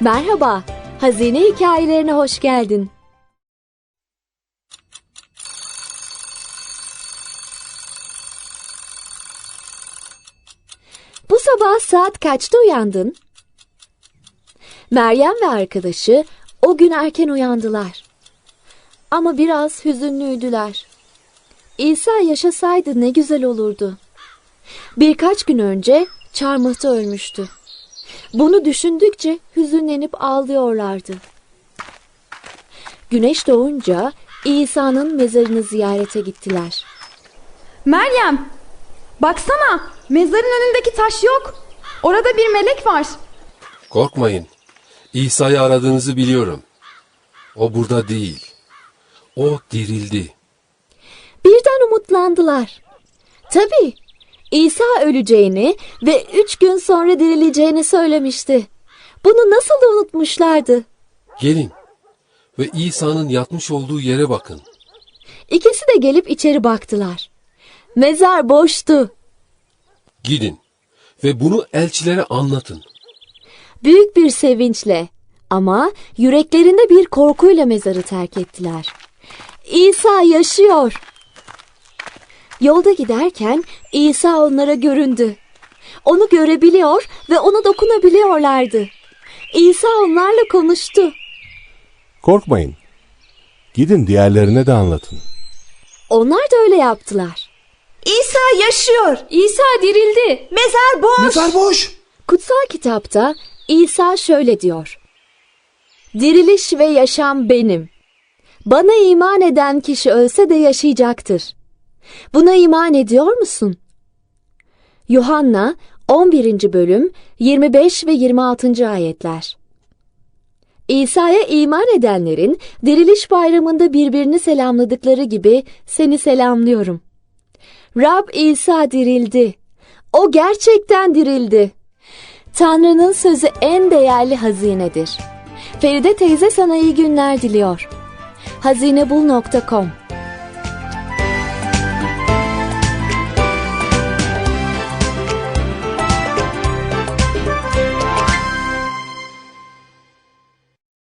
Merhaba, hazine hikayelerine hoş geldin. Bu sabah saat kaçta uyandın? Meryem ve arkadaşı o gün erken uyandılar. Ama biraz hüzünlüydüler. İsa yaşasaydı ne güzel olurdu. Birkaç gün önce çarmıhta ölmüştü. Bunu düşündükçe hüzünlenip ağlıyorlardı. Güneş doğunca İsa'nın mezarını ziyarete gittiler. Meryem, baksana mezarın önündeki taş yok. Orada bir melek var. Korkmayın. İsa'yı aradığınızı biliyorum. O burada değil. O dirildi. Birden umutlandılar. Tabii İsa öleceğini ve üç gün sonra dirileceğini söylemişti. Bunu nasıl unutmuşlardı. Gelin ve İsa'nın yatmış olduğu yere bakın. İkisi de gelip içeri baktılar. Mezar boştu. Gidin ve bunu elçilere anlatın. Büyük bir sevinçle ama yüreklerinde bir korkuyla mezarı terk ettiler. İsa yaşıyor. Yolda giderken İsa onlara göründü. Onu görebiliyor ve ona dokunabiliyorlardı. İsa onlarla konuştu. Korkmayın. Gidin diğerlerine de anlatın. Onlar da öyle yaptılar. İsa yaşıyor. İsa dirildi. Mezar boş. Mezar boş. Kutsal kitapta İsa şöyle diyor. Diriliş ve yaşam benim. Bana iman eden kişi ölse de yaşayacaktır. Buna iman ediyor musun? Yuhanna 11. bölüm 25 ve 26. ayetler. İsa'ya iman edenlerin diriliş bayramında birbirini selamladıkları gibi seni selamlıyorum. Rab İsa dirildi. O gerçekten dirildi. Tanrı'nın sözü en değerli hazinedir. Feride teyze sana iyi günler diliyor. hazinebul.com